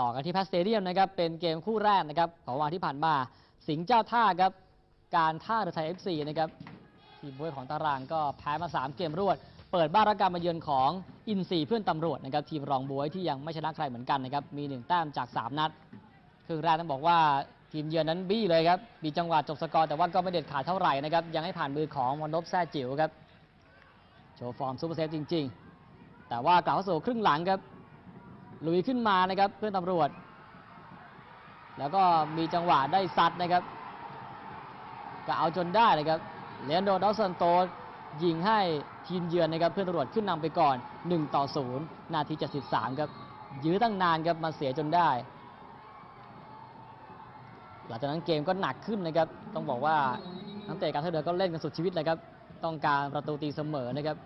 ต่อกันที่แพสเตเดียมนะครับเป็นเกมคู่แรกนะครับของวันที่ผ่านมา สิงห์เจ้าท่าครับการท่าเรือไทย FC นะครับทีมบวยของตารางก็แพ้มา 3 เกมรวด เปิดบ้านรับการมาเยือนของอินซีเพื่อนตำรวจนะครับทีมรองบวยที่ยังไม่ชนะใครเหมือนกันนะครับมี 1 แต้มจาก 3 นัดครึ่งแรกต้องบอกว่าทีมเยือนนั้นบี้เลยครับมีจังหวะจบสกอร์แต่ว่าก็ไม่เด็ดขาดเท่าไหร่นะครับยังให้ผ่านมือของมอนบแซ่จิ๋วครับโชว์ฟอร์มซูเปอร์เซฟจริง ๆ แต่ว่ากล่าวเข้าสู่ครึ่งหลังครับ ลุยขึ้นมานะครับเพื่อนตำรวจ แล้วก็มีจังหวะได้ซัดนะครับ ก็เอาจนได้นะครับเลนโดดอสันโตยิงให้ทีมเยือนนะครับเพื่อนตำรวจขึ้นนำไปก่อน 1 ต่อ 0 นาที 73 ครับยื้อตั้งนานครับมาเสียจนได้ หลังจากนั้นเกมก็หนักขึ้นนะครับ ต้องบอกว่านักเตะการท่าเรือก็เล่นกันสุดชีวิตเลยครับ ต้องการประตูตีเสมอนะครับ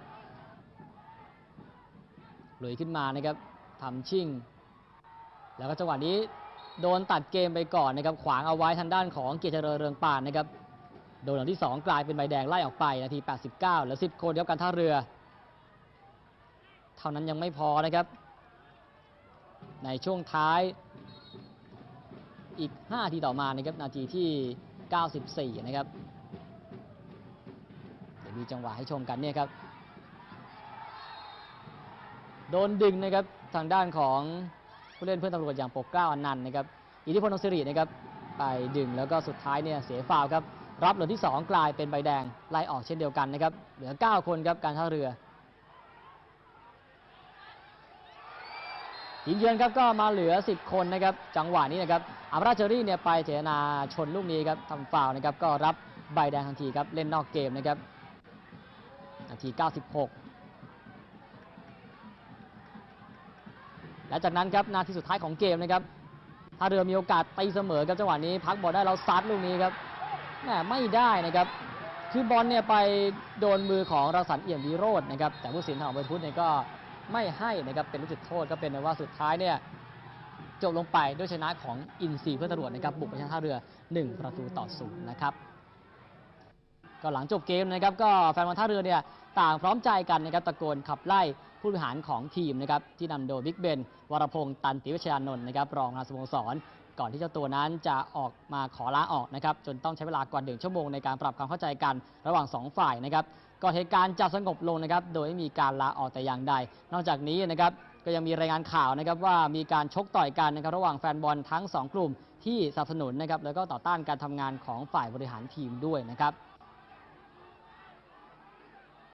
ลุยขึ้นมานะครับ ทำชิ่ง แล้วก็จังหวะนี้โดนตัดเกมไปก่อนนะครับขวางเอาไว้ทางด้านของเกียรติเจริญเรืองปานนะครับโดนหลังที่ 2 กลายเป็นใบแดงไล่ออกไปนาที 89เหลือ10 คนเดียวกันท่าเรือ เท่านั้นยังไม่พอนะครับ ในช่วงท้ายอีก 5 ทีต่อมานะครับนาทีที่ 94 นะครับเดี๋ยวมีจังหวะให้ชมกันเนี่ยครับ โดนดึงนะครับทางด้านของผู้เล่นเพื่อนตำรวจอย่างปกเกล้าอนันต์นะครับอิทธิพลนงศิรินะครับไปดึงแล้วก็สุดท้ายเนี่ยเสียฟาวครับรับเหลือที่ 2 กลายเป็นใบแดงไล่ออกเช่นเดียวกันนะครับเหลือ 9 คนครับการท่าเรือทีมเยือนครับก็มาเหลือ 10 คนนะครับจังหวะนี้นะครับอัมราเจอรี่เนี่ยไปเจนาชนลูกนี้ครับทำฟาวนะครับก็รับใบแดงทันทีครับเล่นนอกเกมนะครับนาที 96 และจากนั้นครับนาทีสุดท้ายของเกมนะครับถ้าเรือมีโอกาสตีเสมอครับจังหวะนี้พักบอลได้เราซัดลูกนี้ครับแหมไม่ได้นะครับ คือบอลเนี่ยไปโดนมือของราสันเอี่ยมวิโรจน์นะครับ แต่ผู้สินของเบอร์พุทธเนี่ยก็ไม่ให้นะครับเป็นลูกจุดโทษก็เป็นว่าสุดท้ายเนี่ยจบลงไปด้วยชนะของอินซีเพื่อตำรวจนะครับบุกไปชนะท่าเรือ 1 ประตูต่อศูนย์นะครับ ก็หลังจบเกมนะครับก็แฟนบอลท่าเรือเนี่ยต่างพร้อมใจกันนะครับตะโกนขับไล่ผู้บริหารของทีมนะครับที่นำโดยบิ๊กเบน วรพงษ์ตันติวิชยานนท์นะครับรองประธานสโมสร ก่อนที่เจ้าตัวนั้นจะออกมาขอลาออกนะครับจนต้องใช้เวลากว่าหนึ่งชั่วโมงในการปรับความเข้าใจกันระหว่างสองฝ่ายนะครับก่อนเหตุการณ์จะสงบลงนะครับโดยไม่มีการลาออกแต่อย่างใด นอกจากนี้นะครับก็ยังมีรายงานข่าวนะครับว่ามีการชกต่อยกันนะครับระหว่างแฟนบอลทั้งสองกลุ่มที่สนับสนุนนะครับแล้วก็ต่อต้านการทำงานของฝ่ายบริหารทีมด้วยนะครับ